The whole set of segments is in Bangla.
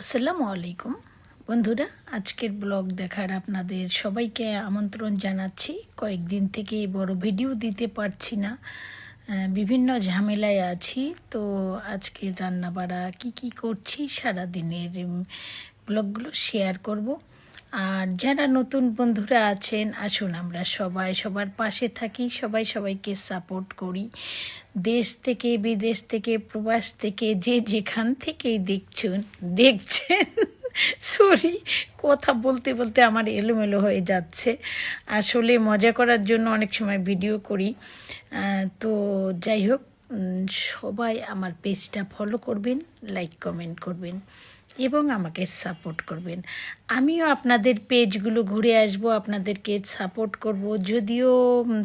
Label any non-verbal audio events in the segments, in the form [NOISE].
আসসালামু আলাইকুম। বন্ধুরা, আজকের ব্লগ দেখার আপনাদের সবাইকে আমন্ত্রণ জানাচ্ছি। কয়েকদিন থেকে বড় ভিডিও দিতে পারছি না। বিভিন্ন ঝামেলায় আছি। তো আজকের রান্নাবাড়া কি কি করছি সারা দিনের ব্লগগুলো শেয়ার করব। আর যারা নতুন বন্ধুরা আছেন, আসুন আমরা সবাই সবার পাশে থাকি, সবাই সবাইকে সাপোর্ট করি। দেশ থেকে, বিদেশ থেকে, প্রবাস থেকে, যে যেখান থেকেই দেখছেন দেখছেন। সরি কথা বলতে বলতে আমার এলোমেলো হয়ে যাচ্ছে। আসলে মজা করার জন্য অনেক সময় ভিডিও করি। তো যাই হোক সবাই আমার পেজটা ফলো করবেন লাইক কমেন্ট করবেন। এবং আমাকে সাপোর্ট করবেন। আমিও আপনাদের পেজগুলো ঘুরে আসব, আপনাদেরকে সাপোর্ট করব। যদিও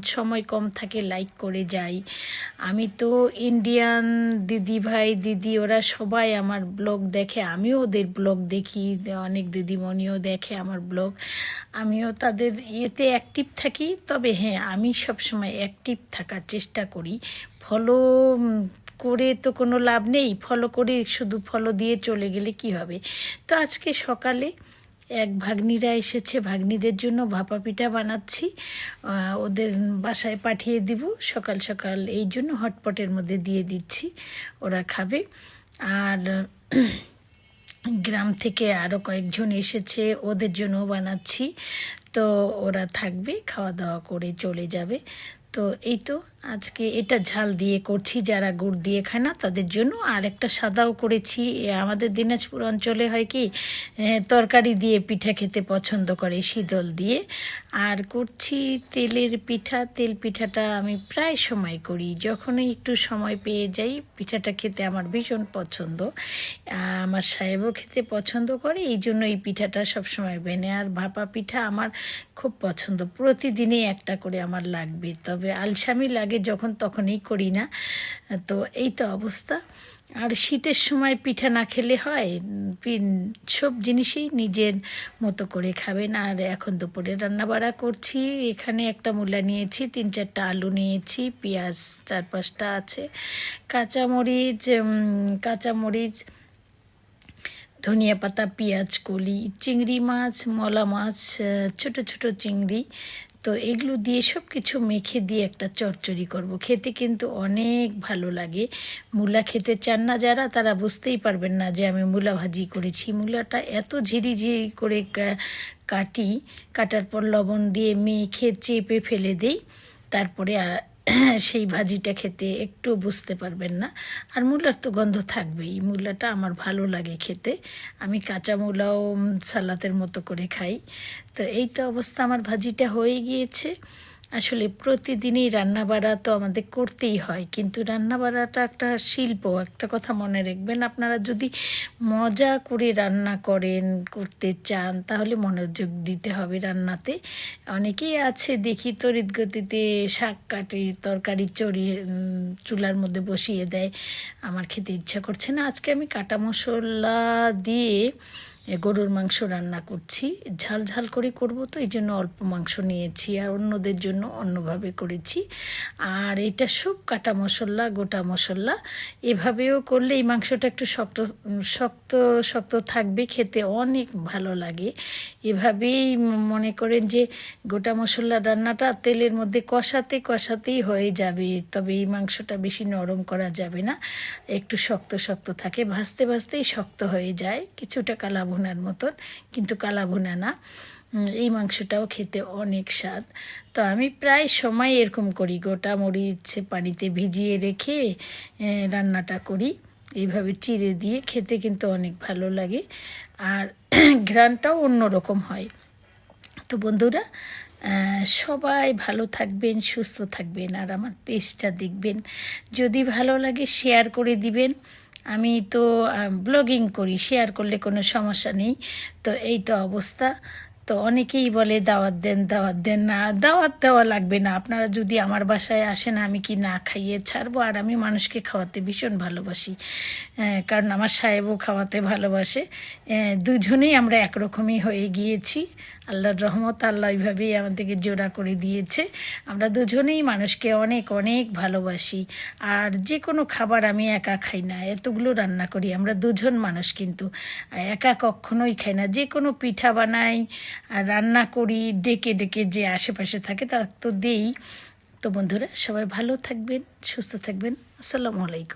সময় কম থাকে লাইক করে যাই। আমি তো ইন্ডিয়ান দিদি ভাই, দিদি, ওরা সবাই আমার ব্লগ দেখে, আমিও ওদের ব্লগ দেখি, অনেক দিদিমণিও দেখে আমার ব্লগ আমিও তাদের ইয়েতে অ্যাক্টিভ থাকি, তবে হ্যাঁ আমি সবসময় অ্যাক্টিভ থাকার চেষ্টা করি। ফলো করে তো কোনো লাভ নেই, ফলো করে শুধু ফলো দিয়ে চলে গেলে কি হবে? তো আজকে সকালে এক ভাগ্নিরা এসেছে, ভাগ্নিদের জন্য ভাপা পিঠা বানাচ্ছি। ওদের বাসায় পাঠিয়ে দিব, সকাল সকাল এই জন্য হটপটের মধ্যে দিয়ে দিচ্ছি, ওরা খাবে। আর গ্রাম থেকে আরও কয়েকজন এসেছে, ওদের জন্য বানাচ্ছি। তো ওরা থাকবে, খাওয়া দাওয়া করে চলে যাবে। তো এই তো আজকে এটা ঝাল দিয়ে করছি, যারা গুড় দিয়ে খায় না তাদের জন্য। আর একটা সাদাও করেছি আমাদের দিনাজপুর অঞ্চলে হয় কি তরকারি দিয়ে পিঠা খেতে পছন্দ করে শীতল দিয়ে। আর করছি তেলের পিঠা, তেল পিঠাটা আমি প্রায় সময় করি, যখনই একটু সময় পেয়ে যাই, পিঠাটা খেতে আমার ভীষণ পছন্দ। আমার সাহেবও খেতে পছন্দ করে, এই জন্য এই পিঠাটা সবসময় বেনে আর ভাপা পিঠা আমার খুব পছন্দ, প্রতিদিনই একটা করে আমার লাগবে, তবে আলসামি লাগে যখন তখনই করি না। তো এই তো অবস্থা। আর শীতের সময় পিঠা না খেলে হয় সব জিনিসই নিজের মতো করে খাবেন। আর এখন দুপুরে রান্নাবাড়া করছি, এখানে একটা মূলা নিয়েছি, তিন চারটা আলু নিয়েছি, পেঁয়াজ চার পাঁচটা আছে, কাঁচামরিচ কাঁচামরিচ, ধনিয়া পাতা, পেঁয়াজ, কলি, চিংড়ি মাছ, মলা মাছ, ছোট ছোট চিংড়ি তো এগুলো দিয়ে সব কিছু মেখে দিয়ে একটা চচ্চড়ি করব। খেতে কিন্তু অনেক ভালো লাগে। মূলা খেতে চান না যারা, তারা বুঝতেই পারবেন না যে আমি মূলা ভাজি করেছি। মূলাটা এত ঝিরি ঝিরি করে কাটি, কাটার পর লবণ দিয়ে মেখে চেপে ফেলে দিই। তারপরে সেই ভাজিটা খেতে একটু বুঝতে পারবেন না। আর মূলার তো গন্ধ থাকবেই। মূলাটা আমার ভালো লাগে খেতে। আমি কাঁচা মূলাও সালাতের মতো করে খাই। তো এই তো অবস্থা। আমার ভাজিটা হয়ে গিয়েছে। আসলে প্রতিদিনই রান্নাবাড়া তো আমাদের করতেই হয়, কিন্তু রান্নাবাড়াটা একটা শিল্প। একটা কথা মনে রাখবেন, আপনারা যদি মজা করে রান্না করেন, করতে চান, তাহলে মনোযোগ দিতে হবে রান্নাতে। অনেকেই আছে, দেখি তড়িৎ গতিতে শাক কাটে, তরকারি চড়িয়ে চুলার মধ্যে বসিয়ে দেয়। আমার খেতে ইচ্ছা করছে না। আজকে আমি কাটা মশলা দিয়ে গরুর মাংস রান্না করছি। ঝাল ঝাল করে করব তো, এই জন্য অল্প মাংস নিয়েছি আর অন্যদের জন্য অন্যভাবে করেছি। আর এটা সব কাটা মশলা, গোটা মশলা, এভাবেও করলে এই মাংসটা একটু শক্ত শক্ত শক্ত থাকবে, খেতে অনেক ভালো লাগে। এভাবেই মনে করেন যে গোটা মশলা রান্নাটা তেলের মধ্যে কষাতে, কষাতেই হয়ে যাবে, তবে এই মাংসটা বেশি নরম করা যাবে না। একটু শক্ত শক্ত থাকে, ভাজতে, ভাজতেই শক্ত হয়ে যায়, কিছুটা কালা ভুনার মতন, কিন্তু কালা ভুনা না এই মাংসটাও খেতে অনেক স্বাদ। তো আমি প্রায় সময় এরকম করি, গোটা মরিচ পানিতে ভিজিয়ে রেখে রান্নাটা করি। এইভাবে চিড়ে দিয়ে খেতে কিন্তু অনেক ভালো লাগে। আর [CLEARS THROAT] ঘ্রাণটাও অন্যরকম হয়। তো বন্ধুরা সবাই ভালো থাকবেন, সুস্থ থাকবেন, আর আমার পেজটা দেখবেন। যদি ভালো লাগে শেয়ার করে দিবেন। আমি তো ব্লগিং করি শেয়ার করলে কোনো সমস্যা নেই। তো এই তো অবস্থা। তো অনেকেই বলে দাওয়াত দেন দাওয়াত দেন না। দাওয়াত দেওয়া লাগবে না। আপনারা যদি আমার বাসায় আসেন, আমি কি না খাইয়ে ছাড়বো? আর আমি মানুষকে খাওয়াতে ভীষণ ভালোবাসি। কারণ আমার সাহেবও খাওয়াতে ভালোবাসে। দুজনেই আমরা একরকমই হয়ে গিয়েছি। আল্লাহর রহমত আল্লাহ এইভাবেই আমাদেরকে জোড়া করে দিয়েছে। আমরা দুজনেই মানুষকে অনেক অনেক ভালোবাসি। আর যে কোনো খাবার আমি একা খাই না। এতগুলো রান্না করি। আমরা দুজন মানুষ কিন্তু। একা কখনোই খাই না। যে কোনো পিঠা বানাই আর রান্না করি, ডেকে ডেকে যে আশেপাশে থাকে তা তো দেই। তো বন্ধুরা, সবাই ভালো থাকবেন, সুস্থ থাকবেন। আসসালামু আলাইকুম।